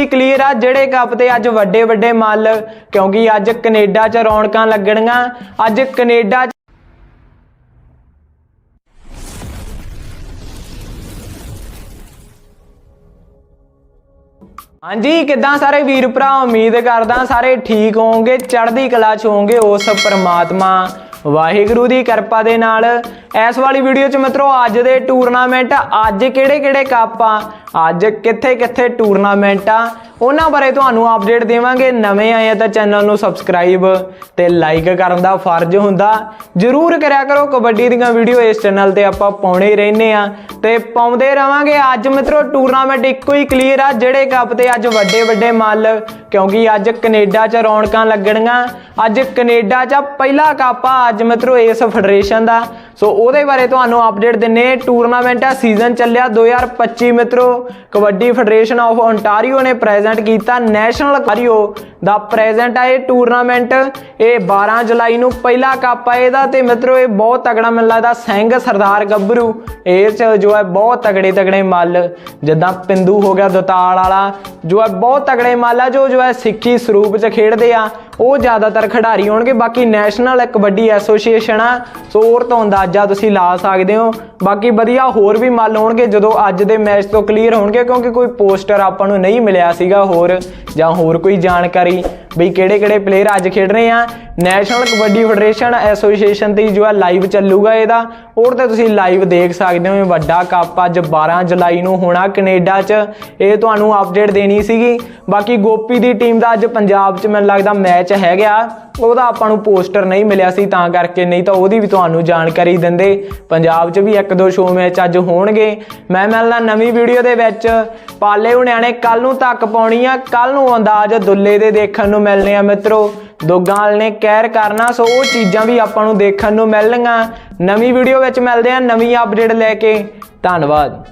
ਹੀ clear ਆ, ਜਿਹੜੇ cup ਤੇ ਅੱਜ ਵੱਡੇ ਵੱਡੇ ਮੱਲ, ਕਿਉਂਕਿ ਅੱਜ ਕੈਨੇਡਾ 'ਚ ਰੌਣਕਾਂ ਲੱਗਣੀਆਂ ਅੱਜ ਕੈਨੇਡਾ ਹਾਂਜੀ, ਕਿਦਾਂ ਸਾਰੇ ਵੀਰ ਭਰਾ, ਉਮੀਦ ਕਰਦਾ ਸਾਰੇ ਠੀਕ ਹੋਵੋਗੇ, ਚੜ੍ਹਦੀ ਕਲਾ ਚ ਹੋਵੋਗੇ ਉਸ ਪਰਮਾਤਮਾ। ਵਾਹਿਗੁਰੂ ਦੀ ਕਿਰਪਾ ਦੇ ਨਾਲ ਇਸ ਵਾਲੀ ਵੀਡੀਓ ਚ ਮਿੱਤਰੋ, ਅੱਜ ਦੇ ਟੂਰਨਾਮੈਂਟ ਅੱਜ ਕਿਹੜੇ ਕਿਹੜੇ ਕੱਪ ਆ? ਅੱਜ ਕਿੱਥੇ ਕਿੱਥੇ ਟੂਰਨਾਮੈਂਟ ਆ? ਉਹਨਾਂ ਬਾਰੇ ਤੁਹਾਨੂੰ ਅਪਡੇਟ ਦੇਵਾਂਗੇ। ਨਵੇਂ ਆਏ ਆ ਤਾਂ ਚੈਨਲ ਨੂੰ ਸਬਸਕ੍ਰਾਈਬ ਤੇ ਲਾਈਕ ਕਰਨ ਦਾ ਫਰਜ਼ ਹੁੰਦਾ। ਜਰੂਰ ਕਰਿਆ ਕਰੋ, ਕਬੱਡੀ ਦੀਆਂ ਵੀਡੀਓ ਇਸ ਚੈਨਲ ਤੇ ਆਪਾਂ ਪਾਉਣੇ ਹੀ ਰਹਿੰਦੇ ਆ। ਤੇ ਪਾਉਂਦੇ ਰਵਾਂਗੇ। ਅੱਜ ਮਿੱਤਰੋ ਟੂਰਨਾਮੈਂਟ ਇੱਕੋ ਹੀ ਕਲੀਅਰ ਆ, ਜਿਹੜੇ ਕੱਪ ਤੇ ਅੱਜ ਵੱਡੇ ਵੱਡੇ ਮੱਲ, ਕਿਉਂਕਿ ਅੱਜ ਕੈਨੇਡਾ 'ਚ ਰੌਣਕਾਂ ਲੱਗਣੀਆਂ ਅੱਜ ਕੈਨੇਡਾ 'ਚ ਪਹਿਲਾ ਕੱਪ ਆ, ਅੱਜ ਮਿੱਤਰੋ ਇਸ ਫੈਡਰੇਸ਼ਨ ਦਾ। ਸੋ ਉਹਦੇ ਬਾਰੇ ਤੁਹਾਨੂੰ ਅਪਡੇਟ ਦਿੰਨੇ ਟੂਰਨਾਮੈਂਟ ਆ ਸੀਜ਼ਨ ਚੱਲਿਆ 2025 ਮਿੱਤਰੋ। ਕਬੱਡੀ ਫੈਡਰੇਸ਼ਨ ਆਫ ਓਨਟਾਰੀਓ ਨੇ ਪ੍ਰੈਜ਼ੈਂਟ ਕੀਤਾ ਨੈਸ਼ਨਲ ਕਾਰੀਓ ਦਾ ਪ੍ਰੈਜ਼ੈਂਟ ਆ ਇਹ ਟੂਰਨਾਮੈਂਟ। ਇਹ 12 ਜੁਲਾਈ ਨੂੰ ਪਹਿਲਾ ਕੱਪ ਆ ਇਹਦਾ ਤੇ ਮਿੱਤਰੋ ਇਹ ਬਹੁਤ ਤਗੜਾ ਮੈਨੂੰ ਲੱਗਦਾ ਸਿੰਘ ਸਰਦਾਰ ਗੱਭਰੂ। ਇਹ ਚ ਜੋ ਹੈ ਬਹੁਤ ਤਗੜੇ ਤਗੜੇ ਮੱਲ, ਜਿੱਦਾਂ ਪਿੰਦੂ ਹੋ ਗਿਆ ਦਤਾਲ ਵਾਲਾ, ਜੋ ਹੈ ਬਹੁਤ ਤਗੜੇ ਮੱਲ ਆ, ਜੋ ਜੋ ਹੈ ਸਿੱਖੀ ਸਰੂਪ ਚ ਖੇਡਦੇ ਆ, ਉਹ ਜ਼ਿਆਦਾਤਰ ਖਿਡਾਰੀ ਹੋਣਗੇ, ਬਾਕੀ ਨੈਸ਼ਨਲ ਕਬੱਡੀ ਐਸੋਸੀਏਸ਼ਨ ਆ ਸੋ ਹੋਰ ਤੋਂ ਅੰਦਾਜ਼ਾ ਤੁਸੀਂ ਲਾ ਸਕਦੇ ਹੋ। ਬਾਕੀ ਵਧੀਆ ਹੋਰ ਵੀ ਮੱਲ ਹੋਣਗੇ, ਜਦੋਂ ਅੱਜ ਦੇ ਮੈਚ ਤੋਂ ਕਲੀਅਰ ਹੋਣਗੇ, ਕਿਉਂਕਿ ਕੋਈ ਪੋਸਟਰ ਆਪਾਂ ਨੂੰ ਨਹੀਂ ਮਿਲਿਆ ਸੀਗਾ ਹੋਰ, ਜਾਂ ਹੋਰ ਕੋਈ ਜਾਣਕਾਰੀ ਬਈ ਕਿਹੜੇ ਕਿਹੜੇ ਪਲੇਅਰ ਅੱਜ ਖੇਡ ਰਹੇ ਆ? ਨੈਸ਼ਨਲ ਕਬੱਡੀ ਫੈਡਰੇਸ਼ਨ ਐਸੋਸੀਏਸ਼ਨ ਤੇ ਜੋ ਹੈ ਲਾਈਵ ਚੱਲੂਗਾ ਇਹਦਾ। ਹੋਰ ਤੇ ਤੁਸੀਂ ਲਾਈਵ ਦੇਖ ਸਕਦੇ ਹੋ ਵੱਡਾ ਕੱਪ ਅੱਜ 12 ਜੁਲਾਈ ਨੂੰ ਹੋਣਾ ਕੈਨੇਡਾ 'ਚ। ਇਹ ਤੁਹਾਨੂੰ ਅਪਡੇਟ ਦੇਣੀ ਸੀਗੀ। ਬਾਕੀ ਗੋਪੀ ਦੀ ਟੀਮ ਦਾ ਅੱਜ ਪੰਜਾਬ 'ਚ ਮੈਨੂੰ ਲੱਗਦਾ ਮੈਚ ਹੈਗਾ। ਉਹਦਾ ਆਪਾਂ ਨੂੰ ਪੋਸਟਰ ਨਹੀਂ ਮਿਲਿਆ ਸੀ, ਤਾਂ ਕਰਕੇ ਨਹੀਂ ਤਾਂ ਉਹਦੀ ਵੀ ਤੁਹਾਨੂੰ ਜਾਣਕਾਰੀ ਦਿੰਦੇ। ਪੰਜਾਬ 'ਚ ਵੀ ਇੱਕ ਦੋ ਸ਼ੋਅ ਮੈਚ ਅੱਜ ਹੋਣਗੇ। ਮੈਂ ਮਿਲਣਾ ਨਵੀਂ ਵੀਡੀਓ ਦੇ ਵਿੱਚ। ਪਾਲੇ ਹੁਣਿਆਣੇ ਨੇ ਕੱਲ ਨੂੰ ਤੱਕ ਪਾਉਣੀ ਆ। ਕੱਲ ਨੂੰ ਅੰਦਾਜ਼ ਦੁੱਲੇ ਦੇ ਦੇਖਣ ਨੂੰ ਮਿਲਨੇ ਆ ਮਿੱਤਰੋ। ਦੋਗਾਲ ਨੇ ਕਹਿਰ ਕਰਨਾ, ਸੋ ਉਹ ਚੀਜ਼ਾਂ ਵੀ ਆਪਾਂ ਨੂੰ ਦੇਖਣ ਨੂੰ ਮਿਲਣਗੀਆਂ। ਨਵੀਂ ਵੀਡੀਓ ਵਿੱਚ ਮਿਲਦੇ ਆ ਨਵੀਂ ਅਪਡੇਟ ਲੈ ਕੇ। ਧੰਨਵਾਦ।